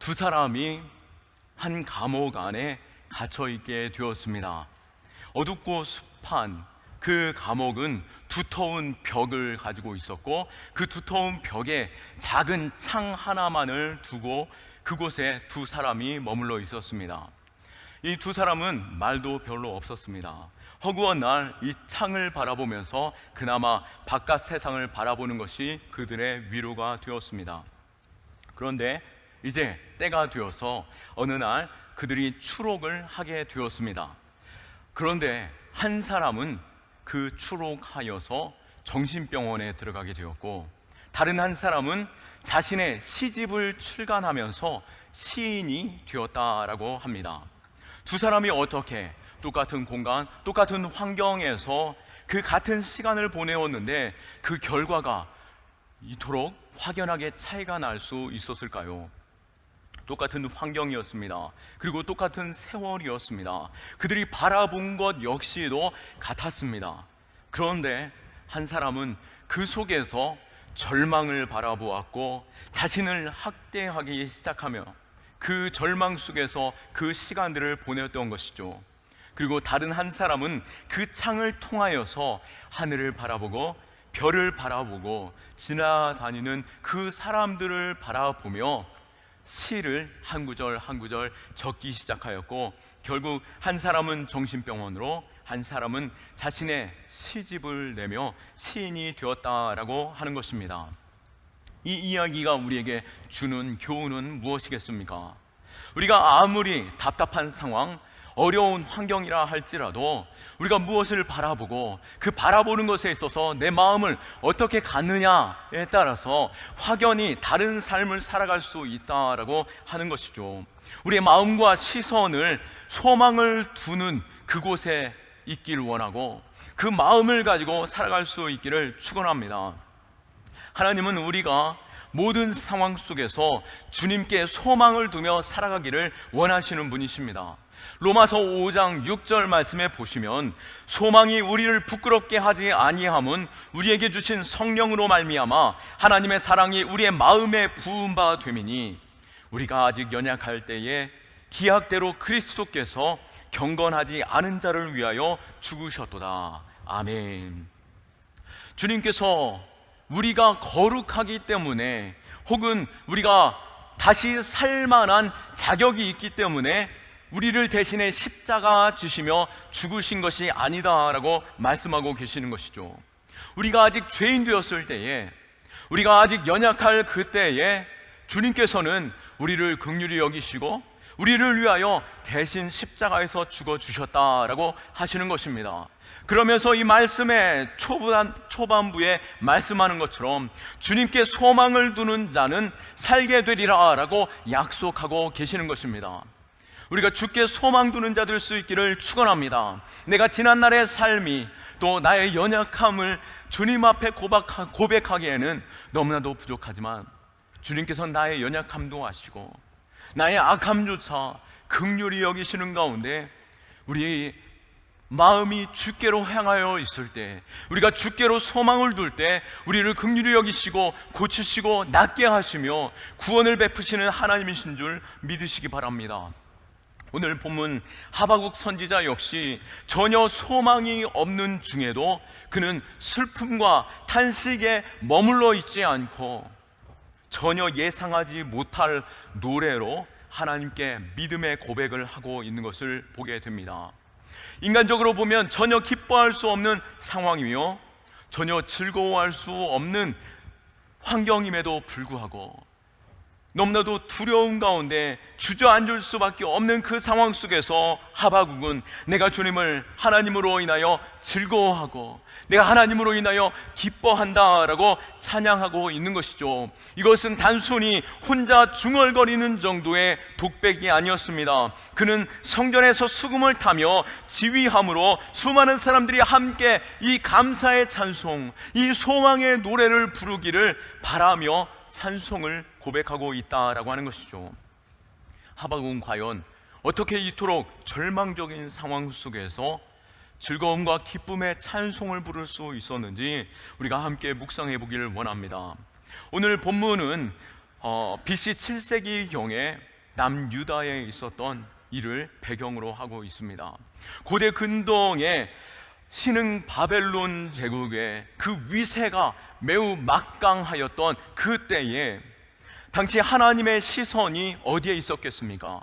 두 사람이 한 감옥 안에 갇혀 있게 되었습니다. 어둡고 습한 그 감옥은 두터운 벽을 가지고 있었고 그 두터운 벽에 작은 창 하나만을 두고 그곳에 두 사람이 머물러 있었습니다. 이 두 사람은 말도 별로 없었습니다. 허구한 날 이 창을 바라보면서 그나마 바깥 세상을 바라보는 것이 그들의 위로가 되었습니다. 그런데 이제 때가 되어서 어느 날 그들이 추록을 하게 되었습니다. 그런데 한 사람은 그 추록하여서 정신병원에 들어가게 되었고 다른 한 사람은 자신의 시집을 출간하면서 시인이 되었다라고 합니다. 두 사람이 어떻게 똑같은 공간, 똑같은 환경에서 그 같은 시간을 보내었는데 그 결과가 이토록 확연하게 차이가 날 수 있었을까요? 똑같은 환경이었습니다. 그리고 똑같은 세월이었습니다. 그들이 바라본 것 역시도 같았습니다. 그런데 한 사람은 그 속에서 절망을 바라보았고 자신을 학대하기 시작하며 그 절망 속에서 그 시간들을 보냈던 것이죠. 그리고 다른 한 사람은 그 창을 통하여서 하늘을 바라보고 별을 바라보고 지나다니는 그 사람들을 바라보며 시를 한 구절 한 구절 적기 시작하였고 결국 한 사람은 정신병원으로 한 사람은 자신의 시집을 내며 시인이 되었다라고 하는 것입니다. 이 이야기가 우리에게 주는 교훈은 무엇이겠습니까? 우리가 아무리 답답한 상황, 어려운 환경이라 할지라도 우리가 무엇을 바라보고 그 바라보는 것에 있어서 내 마음을 어떻게 갖느냐에 따라서 확연히 다른 삶을 살아갈 수 있다라고 하는 것이죠. 우리의 마음과 시선을 소망을 두는 그곳에 있길 원하고 그 마음을 가지고 살아갈 수 있기를 축원합니다. 하나님은 우리가 모든 상황 속에서 주님께 소망을 두며 살아가기를 원하시는 분이십니다. 로마서 5장 6절 말씀에 보시면 소망이 우리를 부끄럽게 하지 아니함은 우리에게 주신 성령으로 말미암아 하나님의 사랑이 우리의 마음에 부은 바 됨이니 우리가 아직 연약할 때에 기약대로 그리스도께서 경건하지 않은 자를 위하여 죽으셨도다. 아멘. 주님께서 우리가 거룩하기 때문에 혹은 우리가 다시 살만한 자격이 있기 때문에 우리를 대신해 십자가 지시며 죽으신 것이 아니다라고 말씀하고 계시는 것이죠. 우리가 아직 죄인 되었을 때에 우리가 아직 연약할 그때에 주님께서는 우리를 극률히 여기시고 우리를 위하여 대신 십자가에서 죽어 주셨다라고 하시는 것입니다. 그러면서 이 말씀의 초반, 초반부에 말씀하는 것처럼 주님께 소망을 두는 자는 살게 되리라 라고 약속하고 계시는 것입니다. 우리가 주께 소망 두는 자 될 수 있기를 축원합니다. 내가 지난 날의 삶이 또 나의 연약함을 주님 앞에 고백하, 고백하기에는 너무나도 부족하지만 주님께서 나의 연약함도 아시고 나의 악함조차 극률이 여기시는 가운데 우리 마음이 주께로 향하여 있을 때 우리가 주께로 소망을 둘 때 우리를 극률히 여기시고 고치시고 낫게 하시며 구원을 베푸시는 하나님이신 줄 믿으시기 바랍니다. 오늘 본문 하바국 선지자 역시 전혀 소망이 없는 중에도 그는 슬픔과 탄식에 머물러 있지 않고 전혀 예상하지 못할 노래로 하나님께 믿음의 고백을 하고 있는 것을 보게 됩니다. 인간적으로 보면 전혀 기뻐할 수 없는 상황이며 전혀 즐거워할 수 없는 환경임에도 불구하고 너무나도 두려운 가운데 주저앉을 수밖에 없는 그 상황 속에서 하바국은 내가 주님을 하나님으로 인하여 즐거워하고 내가 하나님으로 인하여 기뻐한다라고 찬양하고 있는 것이죠. 이것은 단순히 혼자 중얼거리는 정도의 독백이 아니었습니다. 그는 성전에서 수금을 타며 지휘함으로 수많은 사람들이 함께 이 감사의 찬송, 이 소망의 노래를 부르기를 바라며 찬송을 고백하고 있다라고 하는 것이죠. 하박국은 과연 어떻게 이토록 절망적인 상황 속에서 즐거움과 기쁨의 찬송을 부를 수 있었는지 우리가 함께 묵상해 보기를 원합니다. 오늘 본문은 어, BC 7세기 경에 남유다에 있었던 일을 배경으로 하고 있습니다. 고대 근동의 신흥 바벨론 제국의 그 위세가 매우 막강하였던 그때에 당시 하나님의 시선이 어디에 있었겠습니까?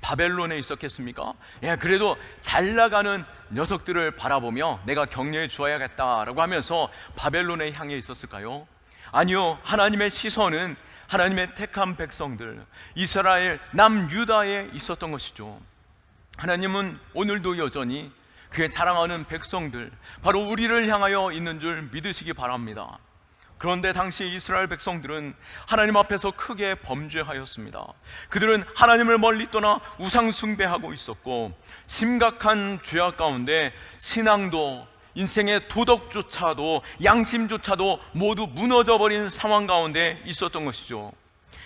바벨론에 있었겠습니까? 예, 그래도 잘 나가는 녀석들을 바라보며 내가 격려해 주어야겠다라고 하면서 바벨론에 향해 있었을까요? 아니요. 하나님의 시선은 하나님의 택한 백성들, 이스라엘 남유다에 있었던 것이죠. 하나님은 오늘도 여전히 그의 사랑하는 백성들, 바로 우리를 향하여 있는 줄 믿으시기 바랍니다. 그런데 당시 이스라엘 백성들은 하나님 앞에서 크게 범죄하였습니다. 그들은 하나님을 멀리 떠나 우상 숭배하고 있었고 심각한 죄악 가운데 신앙도 인생의 도덕조차도 양심조차도 모두 무너져 버린 상황 가운데 있었던 것이죠.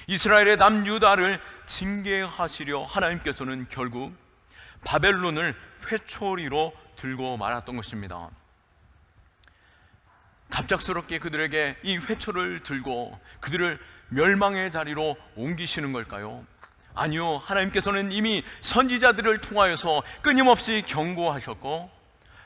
이스라엘의 남유다를 징계하시려 하나님께서는 결국 바벨론을 회초리로 들고 말았던 것입니다. 갑작스럽게 그들에게 이 회초를 들고 그들을 멸망의 자리로 옮기시는 걸까요? 아니요. 하나님께서는 이미 선지자들을 통하여서 끊임없이 경고하셨고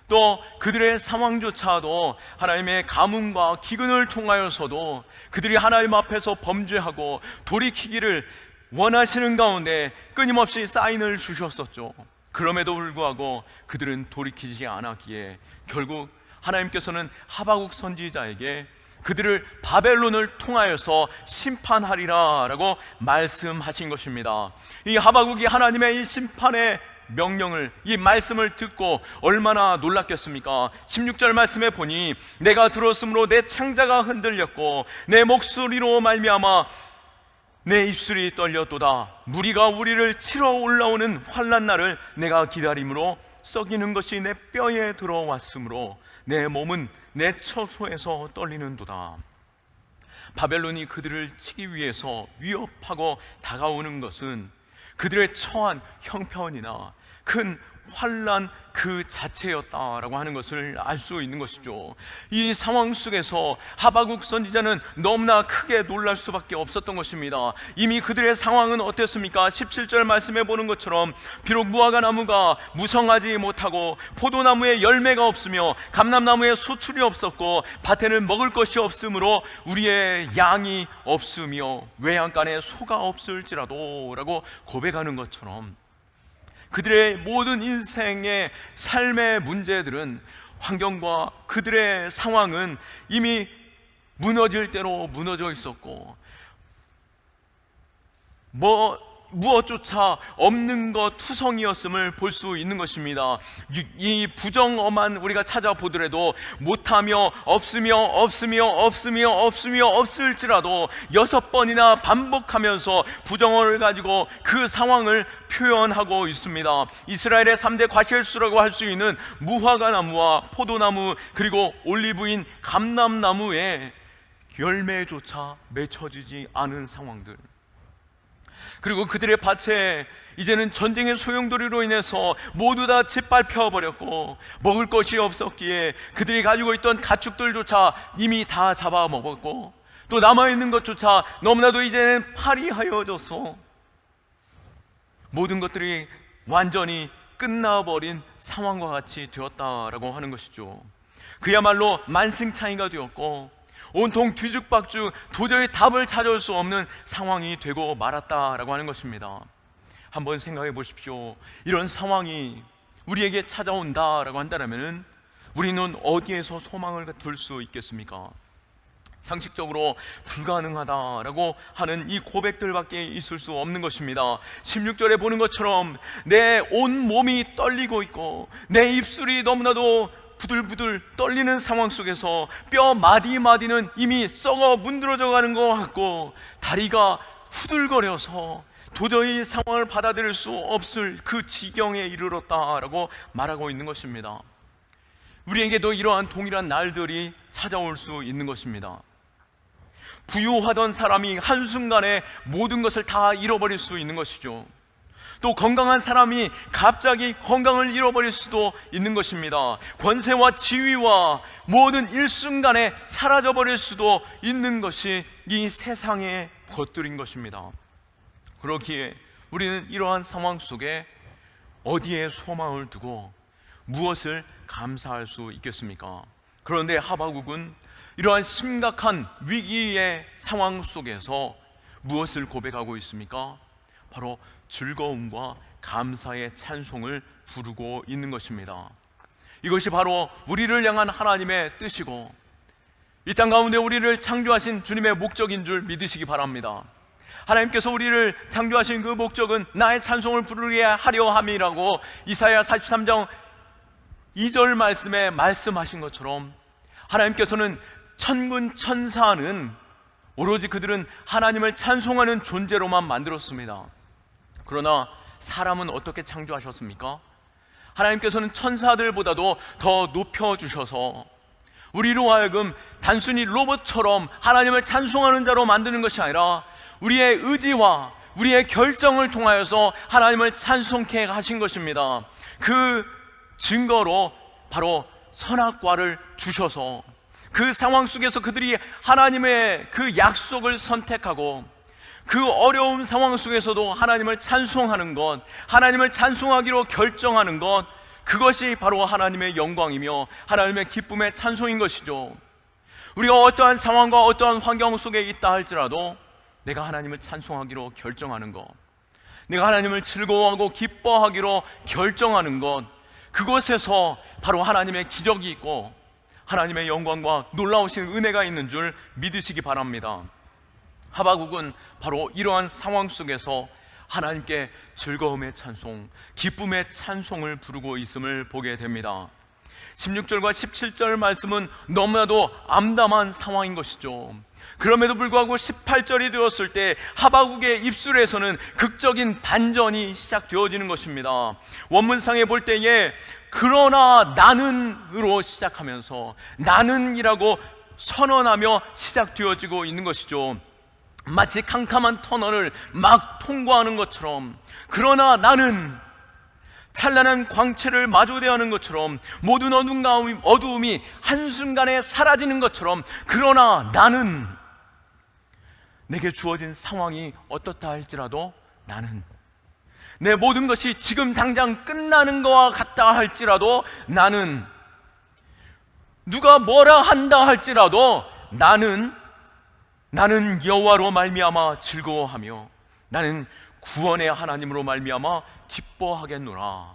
또 그들의 상황조차도 하나님의 가문과 기근을 통하여서도 그들이 하나님 앞에서 범죄하고 돌이키기를 원하시는 가운데 끊임없이 사인을 주셨었죠. 그럼에도 불구하고 그들은 돌이키지 않았기에 결국 하나님께서는 하바국 선지자에게 그들을 바벨론을 통하여서 심판하리라라고 말씀하신 것입니다. 이 하바국이 하나님의 이 심판의 명령을 이 말씀을 듣고 얼마나 놀랐겠습니까? 16절 말씀에 보니 내가 들었으므로 내 창자가 흔들렸고 내 목소리로 말미암아 내 입술이 떨렸도다. 무리가 우리를 치러 올라오는 환란 날을 내가 기다림으로 썩이는 것이 내 뼈에 들어왔으므로 내 몸은 내 처소에서 떨리는도다. 바벨론이 그들을 치기 위해서 위협하고 다가오는 것은 그들의 처한 형편이나 큰 환란 그 자체였다라고 하는 것을 알 수 있는 것이죠. 이 상황 속에서 하바국 선지자는 너무나 크게 놀랄 수밖에 없었던 것입니다. 이미 그들의 상황은 어땠습니까? 17절 말씀해 보는 것처럼 비록 무화과 나무가 무성하지 못하고 포도나무에 열매가 없으며 감람나무에 수출이 없었고 밭에는 먹을 것이 없으므로 우리의 양이 없으며 외양간에 소가 없을지라도라고 고백하는 것처럼 그들의 모든 인생의 삶의 문제들은 환경과 그들의 상황은 이미 무너질 대로 무너져 있었고 뭐 무엇조차 없는 것 투성이었음을 볼 수 있는 것입니다. 이, 이 부정어만 우리가 찾아보더라도 못하며 없으며 없으며 없으며 없으며 없을지라도 여섯 번이나 반복하면서 부정어를 가지고 그 상황을 표현하고 있습니다. 이스라엘의 3대 과실수라고 할 수 있는 무화과 나무와 포도나무 그리고 올리브인 감람나무에 열매조차 맺혀지지 않은 상황들. 그리고 그들의 밭에 이제는 전쟁의 소용돌이로 인해서 모두 다 짓밟혀 버렸고 먹을 것이 없었기에 그들이 가지고 있던 가축들조차 이미 다 잡아 먹었고 또 남아 있는 것조차 너무나도 이제는 파리하여져서 모든 것들이 완전히 끝나버린 상황과 같이 되었다라고 하는 것이죠. 그야말로 만승창이가 되었고 온통 뒤죽박죽 도저히 답을 찾을 수 없는 상황이 되고 말았다라고 하는 것입니다. 한번 생각해 보십시오. 이런 상황이 우리에게 찾아온다라고 한다면 우리는 어디에서 소망을 둘 수 있겠습니까? 상식적으로 불가능하다라고 하는 이 고백들밖에 있을 수 없는 것입니다. 16절에 보는 것처럼 내 온 몸이 떨리고 있고 내 입술이 너무나도 부들부들 떨리는 상황 속에서 뼈 마디 마디는 이미 썩어 문드러져 가는 것 같고 다리가 후들거려서 도저히 상황을 받아들일 수 없을 그 지경에 이르렀다라고 말하고 있는 것입니다. 우리에게도 이러한 동일한 날들이 찾아올 수 있는 것입니다. 부유하던 사람이 한순간에 모든 것을 다 잃어버릴 수 있는 것이죠. 또 건강한 사람이 갑자기 건강을 잃어버릴 수도 있는 것입니다. 권세와 지위와 모든 일순간에 사라져버릴 수도 있는 것이 이 세상의 것들인 것입니다. 그렇기에 우리는 이러한 상황 속에 어디에 소망을 두고 무엇을 감사할 수 있겠습니까? 그런데 하바국은 이러한 심각한 위기의 상황 속에서 무엇을 고백하고 있습니까? 바로 즐거움과 감사의 찬송을 부르고 있는 것입니다. 이것이 바로 우리를 향한 하나님의 뜻이고 이 땅 가운데 우리를 창조하신 주님의 목적인 줄 믿으시기 바랍니다. 하나님께서 우리를 창조하신 그 목적은 나의 찬송을 부르게 하려 함이라고 이사야 43장 2절 말씀에 말씀하신 것처럼 하나님께서는 천군 천사는 오로지 그들은 하나님을 찬송하는 존재로만 만들었습니다. 그러나 사람은 어떻게 창조하셨습니까? 하나님께서는 천사들보다도 더 높여주셔서 우리로 하여금 단순히 로봇처럼 하나님을 찬송하는 자로 만드는 것이 아니라 우리의 의지와 우리의 결정을 통하여서 하나님을 찬송케 하신 것입니다. 그 증거로 바로 선악과를 주셔서 그 상황 속에서 그들이 하나님의 그 약속을 선택하고 그 어려운 상황 속에서도 하나님을 찬송하는 것, 하나님을 찬송하기로 결정하는 것, 그것이 바로 하나님의 영광이며 하나님의 기쁨의 찬송인 것이죠. 우리가 어떠한 상황과 어떠한 환경 속에 있다 할지라도 내가 하나님을 찬송하기로 결정하는 것, 내가 하나님을 즐거워하고 기뻐하기로 결정하는 것, 그곳에서 바로 하나님의 기적이 있고 하나님의 영광과 놀라우신 은혜가 있는 줄 믿으시기 바랍니다. 하바국은 바로 이러한 상황 속에서 하나님께 즐거움의 찬송, 기쁨의 찬송을 부르고 있음을 보게 됩니다. 16절과 17절 말씀은 너무나도 암담한 상황인 것이죠. 그럼에도 불구하고 18절이 되었을 때 하바국의 입술에서는 극적인 반전이 시작되어지는 것입니다. 원문상에 볼 때에 그러나 나는으로 시작하면서 나는이라고 선언하며 시작되어지고 있는 것이죠. 마치 캄캄한 터널을 막 통과하는 것처럼 그러나 나는 찬란한 광채를 마주대하는 것처럼 모든 어둠 어두움이 한순간에 사라지는 것처럼 그러나 나는 내게 주어진 상황이 어떻다 할지라도 나는 내 모든 것이 지금 당장 끝나는 것과 같다 할지라도 나는 누가 뭐라 한다 할지라도 나는 나는 여호와로 말미암아 즐거워하며 나는 구원의 하나님으로 말미암아 기뻐하겠노라.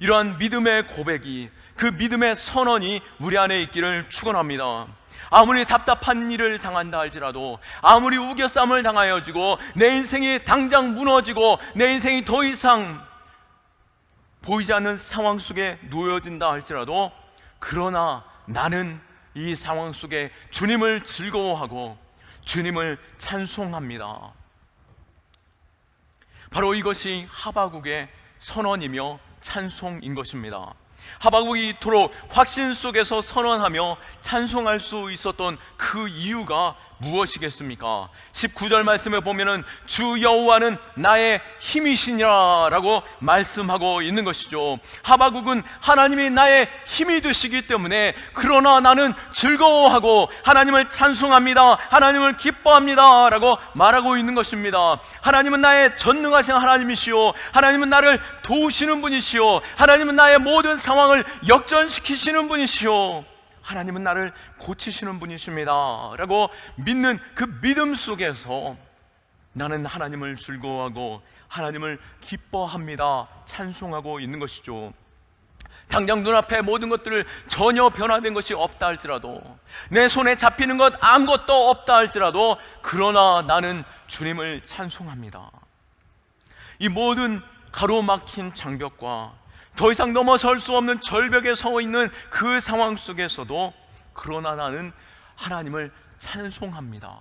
이러한 믿음의 고백이 그 믿음의 선언이 우리 안에 있기를 축원합니다. 아무리 답답한 일을 당한다 할지라도 아무리 우겨쌈을 당하여지고 내 인생이 당장 무너지고 내 인생이 더 이상 보이지 않는 상황 속에 놓여진다 할지라도 그러나 나는 이 상황 속에 주님을 즐거워하고 주님을 찬송합니다. 바로 이것이 하바국의 선언이며 찬송인 것입니다. 하바국이 이토록 확신 속에서 선언하며 찬송할 수 있었던 그 이유가 무엇이겠습니까? 19절 말씀에 보면은 주 여호와는 나의 힘이시니라라고 말씀하고 있는 것이죠. 하바국은 하나님이 나의 힘이 되시기 때문에 그러나 나는 즐거워하고 하나님을 찬송합니다. 하나님을 기뻐합니다라고 말하고 있는 것입니다. 하나님은 나의 전능하신 하나님이시요. 하나님은 나를 도우시는 분이시요. 하나님은 나의 모든 상황을 역전시키시는 분이시요. 하나님은 나를 고치시는 분이십니다. 라고 믿는 그 믿음 속에서 나는 하나님을 즐거워하고 하나님을 기뻐합니다. 찬송하고 있는 것이죠. 당장 눈앞에 모든 것들을 전혀 변화된 것이 없다 할지라도 내 손에 잡히는 것 아무것도 없다 할지라도 그러나 나는 주님을 찬송합니다. 이 모든 가로막힌 장벽과 더 이상 넘어설 수 없는 절벽에 서 있는 그 상황 속에서도 그러나 나는 하나님을 찬송합니다.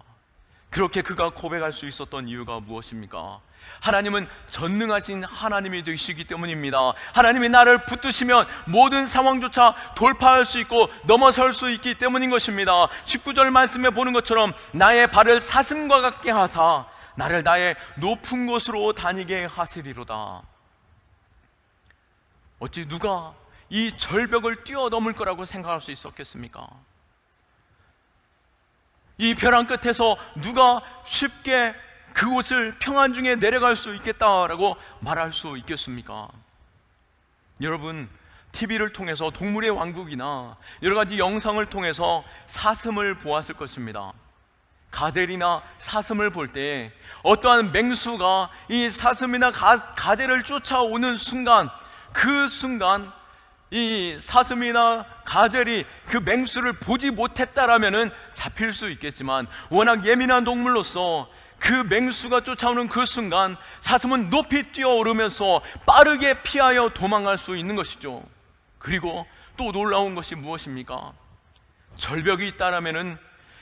그렇게 그가 고백할 수 있었던 이유가 무엇입니까? 하나님은 전능하신 하나님이 되시기 때문입니다. 하나님이 나를 붙드시면 모든 상황조차 돌파할 수 있고 넘어설 수 있기 때문인 것입니다. 19절 말씀에 보는 것처럼 나의 발을 사슴과 같게 하사 나를 나의 높은 곳으로 다니게 하시리로다. 어찌 누가 이 절벽을 뛰어넘을 거라고 생각할 수 있었겠습니까? 이 벼랑 끝에서 누가 쉽게 그곳을 평안 중에 내려갈 수 있겠다라고 말할 수 있겠습니까? 여러분, TV를 통해서 동물의 왕국이나 여러 가지 영상을 통해서 사슴을 보았을 것입니다. 가젤이나 사슴을 볼 때 어떠한 맹수가 이 사슴이나 가, 가젤을 쫓아오는 순간 그 순간 이 사슴이나 가젤이 그 맹수를 보지 못했다라면은 잡힐 수 있겠지만 워낙 예민한 동물로서 그 맹수가 쫓아오는 그 순간 사슴은 높이 뛰어오르면서 빠르게 피하여 도망갈 수 있는 것이죠. 그리고 또 놀라운 것이 무엇입니까? 절벽이 있다라면은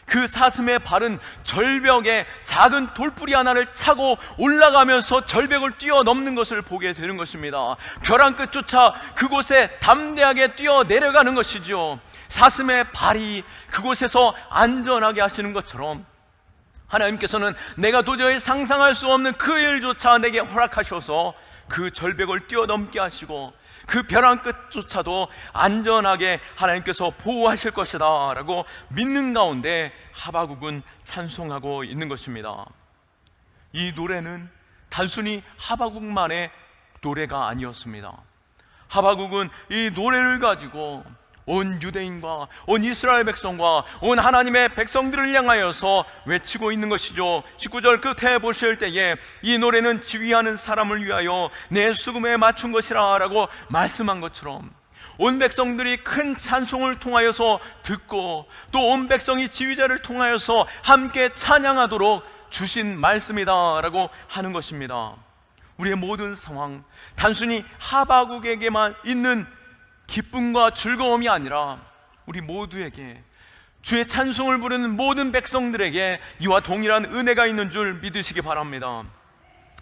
그 사슴의 발은 절벽에 작은 돌뿌리 하나를 차고 올라가면서 절벽을 뛰어넘는 것을 보게 되는 것입니다. 벼랑 끝조차 그곳에 담대하게 뛰어 내려가는 것이죠. 사슴의 발이 그곳에서 안전하게 하시는 것처럼 하나님께서는 내가 도저히 상상할 수 없는 그 일조차 내게 허락하셔서 그 절벽을 뛰어넘게 하시고 그 벼랑 끝조차도 안전하게 하나님께서 보호하실 것이다 라고 믿는 가운데 하바국은 찬송하고 있는 것입니다. 이 노래는 단순히 하바국만의 노래가 아니었습니다. 하바국은 이 노래를 가지고 온 유대인과 온 이스라엘 백성과 온 하나님의 백성들을 향하여서 외치고 있는 것이죠. 19절 끝에 보실 때에 이 노래는 지휘하는 사람을 위하여 내 수금에 맞춘 것이라라고 말씀한 것처럼 온 백성들이 큰 찬송을 통하여서 듣고 또 온 백성이 지휘자를 통하여서 함께 찬양하도록 주신 말씀이다라고 하는 것입니다. 우리의 모든 상황 단순히 하바국에게만 있는 기쁨과 즐거움이 아니라 우리 모두에게 주의 찬송을 부르는 모든 백성들에게 이와 동일한 은혜가 있는 줄 믿으시기 바랍니다.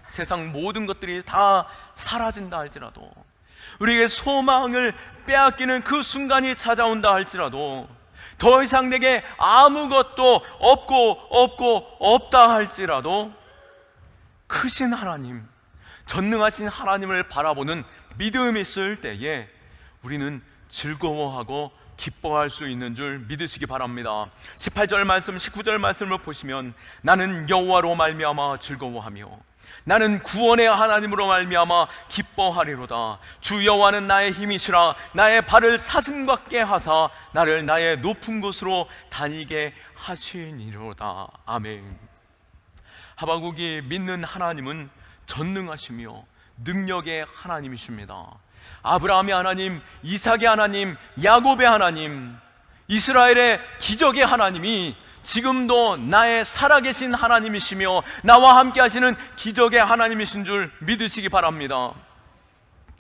세상 모든 것들이 다 사라진다 할지라도 우리에게 소망을 빼앗기는 그 순간이 찾아온다 할지라도 더 이상 내게 아무것도 없고 없고 없다 할지라도 크신 하나님, 전능하신 하나님을 바라보는 믿음이 있을 때에 우리는 즐거워하고 기뻐할 수 있는 줄 믿으시기 바랍니다. 18절 말씀, 19절 말씀을 보시면 나는 여호와로 말미암아 즐거워하며 나는 구원의 하나님으로 말미암아 기뻐하리로다. 주 여호와는 나의 힘이시라 나의 발을 사슴 같게 하사 나를 나의 높은 곳으로 다니게 하시니로다. 아멘. 하바국이 믿는 하나님은 전능하시며 능력의 하나님이십니다. 아브라함의 하나님, 이삭의 하나님, 야곱의 하나님, 이스라엘의 기적의 하나님이 지금도 나의 살아계신 하나님이시며 나와 함께 하시는 기적의 하나님이신 줄 믿으시기 바랍니다.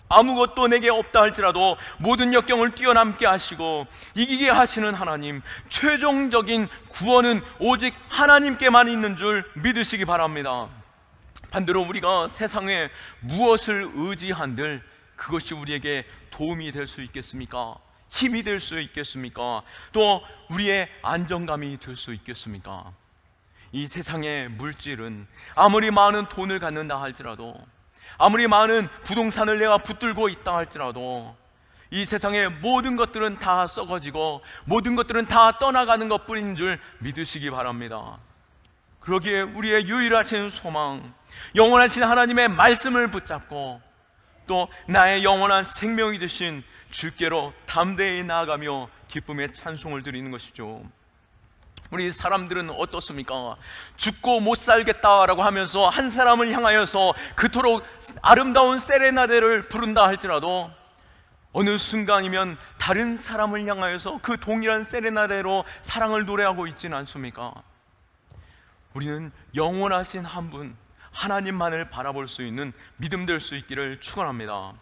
아무것도 내게 없다 할지라도 모든 역경을 뛰어넘게 하시고 이기게 하시는 하나님, 최종적인 구원은 오직 하나님께만 있는 줄 믿으시기 바랍니다. 반대로 우리가 세상에 무엇을 의지한들 그것이 우리에게 도움이 될 수 있겠습니까? 힘이 될 수 있겠습니까? 또 우리의 안정감이 될 수 있겠습니까? 이 세상의 물질은 아무리 많은 돈을 갖는다 할지라도 아무리 많은 부동산을 내가 붙들고 있다 할지라도 이 세상의 모든 것들은 다 썩어지고 모든 것들은 다 떠나가는 것 뿐인 줄 믿으시기 바랍니다. 그러기에 우리의 유일하신 소망, 영원하신 하나님의 말씀을 붙잡고 또 나의 영원한 생명이 되신 주께로 담대히 나아가며 기쁨의 찬송을 드리는 것이죠. 우리 사람들은 어떻습니까? 죽고 못 살겠다라고 하면서 한 사람을 향하여서 그토록 아름다운 세레나데를 부른다 할지라도 어느 순간이면 다른 사람을 향하여서 그 동일한 세레나데로 사랑을 노래하고 있지는 않습니까? 우리는 영원하신 한 분, 하나님만을 바라볼 수 있는 믿음 될 수 있기를 축원합니다.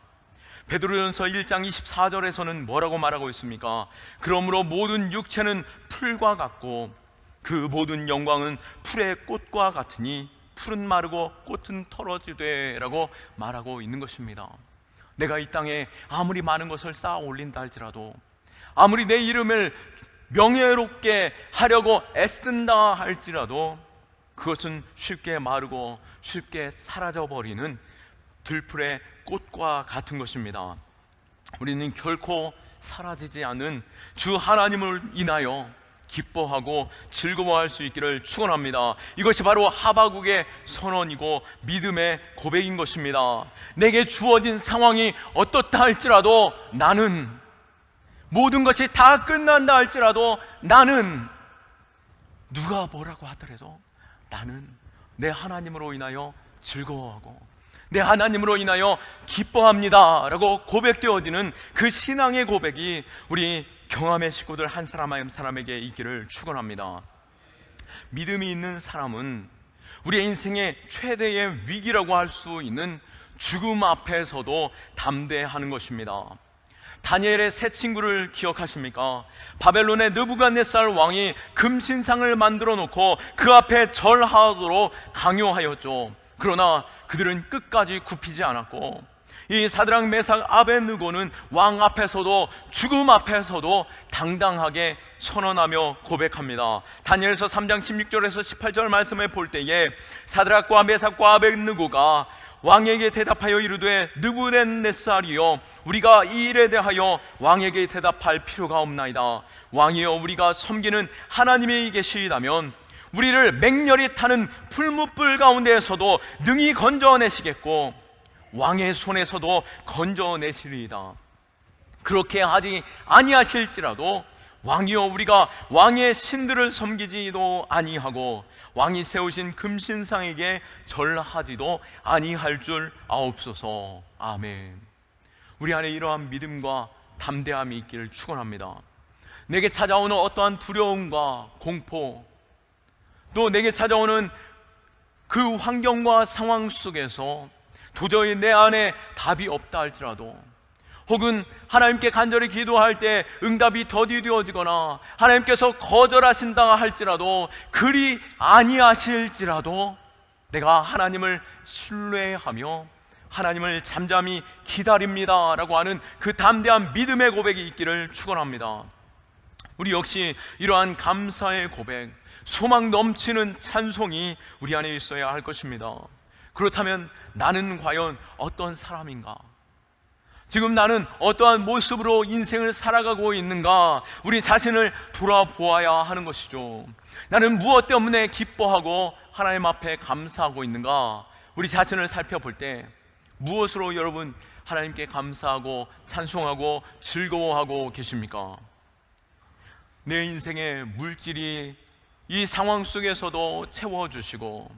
베드로전서 1장 24절에서는 뭐라고 말하고 있습니까? 그러므로 모든 육체는 풀과 같고 그 모든 영광은 풀의 꽃과 같으니 풀은 마르고 꽃은 떨어지되라고 말하고 있는 것입니다. 내가 이 땅에 아무리 많은 것을 쌓아 올린다 할지라도 아무리 내 이름을 명예롭게 하려고 애쓴다 할지라도 그것은 쉽게 마르고 쉽게 사라져 버리는 들풀의 꽃과 같은 것입니다. 우리는 결코 사라지지 않는 주 하나님을 인하여 기뻐하고 즐거워할 수 있기를 축원합니다. 이것이 바로 하바국의 선언이고 믿음의 고백인 것입니다. 내게 주어진 상황이 어떻다 할지라도 나는 모든 것이 다 끝난다 할지라도 나는 누가 뭐라고 하더라도 나는 내 하나님으로 인하여 즐거워하고 내 하나님으로 인하여 기뻐합니다. 라고 고백되어지는 그 신앙의 고백이 우리 경험의 식구들 한 사람 한 사람에게 있기를 축원합니다. 믿음이 있는 사람은 우리의 인생의 최대의 위기라고 할 수 있는 죽음 앞에서도 담대하는 것입니다. 다니엘의 새 친구를 기억하십니까? 바벨론의 느부갓네살 왕이 금신상을 만들어 놓고 그 앞에 절하도록 강요하였죠. 그러나 그들은 끝까지 굽히지 않았고 이 사드랑 메삭 아벤느고는 왕 앞에서도 죽음 앞에서도 당당하게 선언하며 고백합니다. 다니엘서 3장 16절에서 18절 말씀을 볼 때에 사드락과 메삭과 아벤느고가 왕에게 대답하여 이르되 느부갓네살이여 우리가 이 일에 대하여 왕에게 대답할 필요가 없나이다. 왕이여 우리가 섬기는 하나님이 계시다면 우리를 맹렬히 타는 풀무불 가운데에서도 능히 건져내시겠고 왕의 손에서도 건져내시리이다. 그렇게 하지 아니하실지라도 왕이여 우리가 왕의 신들을 섬기지도 아니하고 왕이 세우신 금신상에게 절하지도 아니할 줄 아옵소서. 아멘. 우리 안에 이러한 믿음과 담대함이 있기를 축원합니다. 내게 찾아오는 어떠한 두려움과 공포, 또 내게 찾아오는 그 환경과 상황 속에서 도저히 내 안에 답이 없다 할지라도 혹은 하나님께 간절히 기도할 때 응답이 더디되어지거나 하나님께서 거절하신다 할지라도 그리 아니하실지라도 내가 하나님을 신뢰하며 하나님을 잠잠히 기다립니다라고 하는 그 담대한 믿음의 고백이 있기를 축원합니다. 우리 역시 이러한 감사의 고백, 소망 넘치는 찬송이 우리 안에 있어야 할 것입니다. 그렇다면 나는 과연 어떤 사람인가? 지금 나는 어떠한 모습으로 인생을 살아가고 있는가? 우리 자신을 돌아보아야 하는 것이죠. 나는 무엇 때문에 기뻐하고 하나님 앞에 감사하고 있는가? 우리 자신을 살펴볼 때 무엇으로 여러분 하나님께 감사하고 찬송하고 즐거워하고 계십니까? 내 인생의 물질이 이 상황 속에서도 채워주시고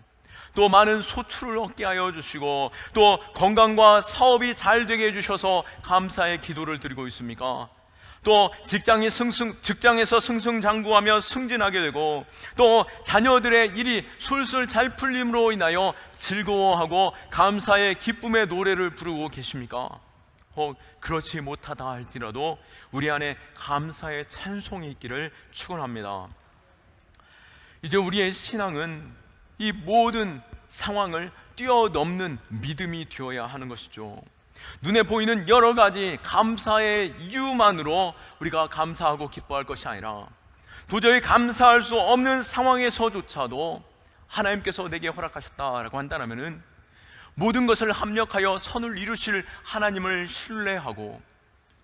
또 많은 소출을 얻게 하여 주시고 또 건강과 사업이 잘 되게 해 주셔서 감사의 기도를 드리고 있습니까? 또 직장이 승승 직장에서 승승장구하며 승진하게 되고 또 자녀들의 일이 술술 잘 풀림으로 인하여 즐거워하고 감사의 기쁨의 노래를 부르고 계십니까? 혹 그렇지 못하다 할지라도 우리 안에 감사의 찬송이 있기를 축원합니다. 이제 우리의 신앙은 이 모든 상황을 뛰어넘는 믿음이 되어야 하는 것이죠. 눈에 보이는 여러 가지 감사의 이유만으로 우리가 감사하고 기뻐할 것이 아니라 도저히 감사할 수 없는 상황에서조차도 하나님께서 내게 허락하셨다라고 한다면은 모든 것을 합력하여 선을 이루실 하나님을 신뢰하고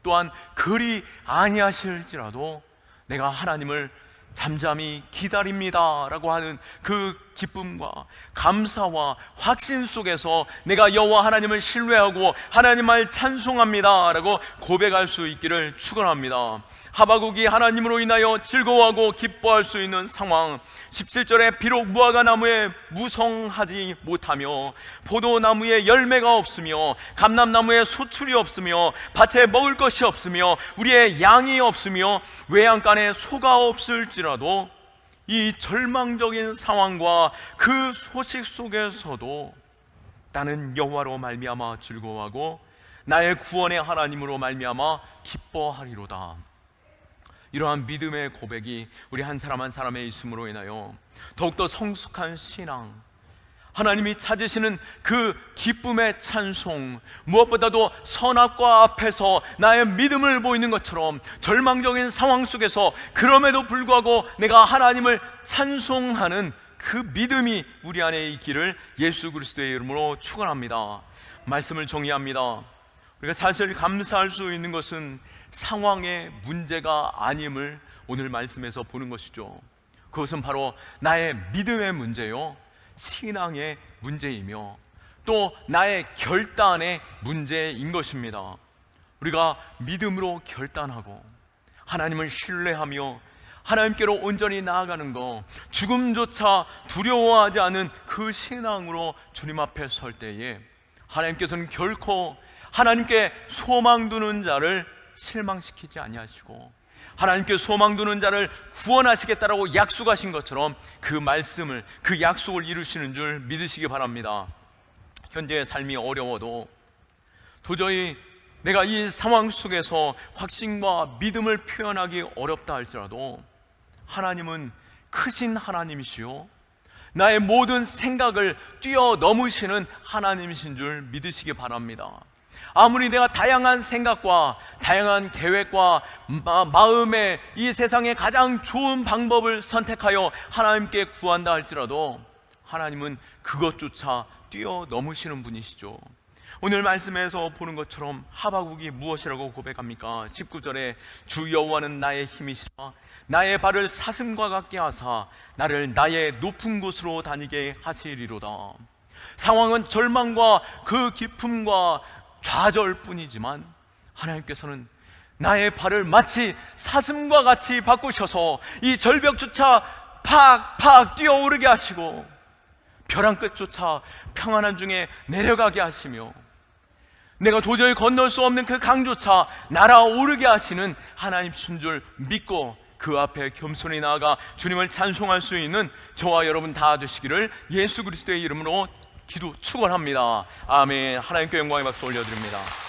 또한 그리 아니하실지라도 내가 하나님을 잠잠히 기다립니다라고 하는 그 기쁨과 감사와 확신 속에서 내가 여호와 하나님을 신뢰하고 하나님을 찬송합니다라고 고백할 수 있기를 축원합니다. 하바국이 하나님으로 인하여 즐거워하고 기뻐할 수 있는 상황 17절에 비록 무화과 나무에 무성하지 못하며 포도나무에 열매가 없으며 감람나무에 소출이 없으며 밭에 먹을 것이 없으며 우리의 양이 없으며 외양간에 소가 없을지라도 이 절망적인 상황과 그 소식 속에서도 나는 여호와로 말미암아 즐거워하고 나의 구원의 하나님으로 말미암아 기뻐하리로다. 이러한 믿음의 고백이 우리 한 사람 한 사람에 있음으로 인하여 더욱더 성숙한 신앙, 하나님이 찾으시는 그 기쁨의 찬송, 무엇보다도 선악과 앞에서 나의 믿음을 보이는 것처럼 절망적인 상황 속에서 그럼에도 불구하고 내가 하나님을 찬송하는 그 믿음이 우리 안에 있기를 예수 그리스도의 이름으로 축원합니다. 말씀을 정리합니다. 우리가 사실 감사할 수 있는 것은 상황의 문제가 아님을 오늘 말씀에서 보는 것이죠. 그것은 바로 나의 믿음의 문제요, 신앙의 문제이며 또 나의 결단의 문제인 것입니다. 우리가 믿음으로 결단하고 하나님을 신뢰하며 하나님께로 온전히 나아가는 것, 죽음조차 두려워하지 않은 그 신앙으로 주님 앞에 설 때에 하나님께서는 결코 하나님께 소망 두는 자를 실망시키지 아니하시고 하나님께 소망 두는 자를 구원하시겠다라고 약속하신 것처럼 그 말씀을 그 약속을 이루시는 줄 믿으시기 바랍니다. 현재의 삶이 어려워도 도저히 내가 이 상황 속에서 확신과 믿음을 표현하기 어렵다 할지라도 하나님은 크신 하나님이시요 나의 모든 생각을 뛰어넘으시는 하나님이신 줄 믿으시기 바랍니다. 아무리 내가 다양한 생각과 다양한 계획과 마, 마음의 이 세상의 가장 좋은 방법을 선택하여 하나님께 구한다 할지라도 하나님은 그것조차 뛰어넘으시는 분이시죠. 오늘 말씀에서 보는 것처럼 하바국이 무엇이라고 고백합니까? 19절에 주 여호와는 나의 힘이시라 나의 발을 사슴과 같게 하사 나를 나의 높은 곳으로 다니게 하시리로다. 상황은 절망과 그 기쁨과 좌절 뿐이지만 하나님께서는 나의 발을 마치 사슴과 같이 바꾸셔서 이 절벽조차 팍팍 뛰어오르게 하시고 벼랑 끝조차 평안한 중에 내려가게 하시며 내가 도저히 건널 수 없는 그 강조차 날아오르게 하시는 하나님신 줄 믿고 그 앞에 겸손히 나아가 주님을 찬송할 수 있는 저와 여러분 다 되시기를 예수 그리스도의 이름으로 기도 축원합니다. 아멘. 하나님께 영광의 박수 올려드립니다.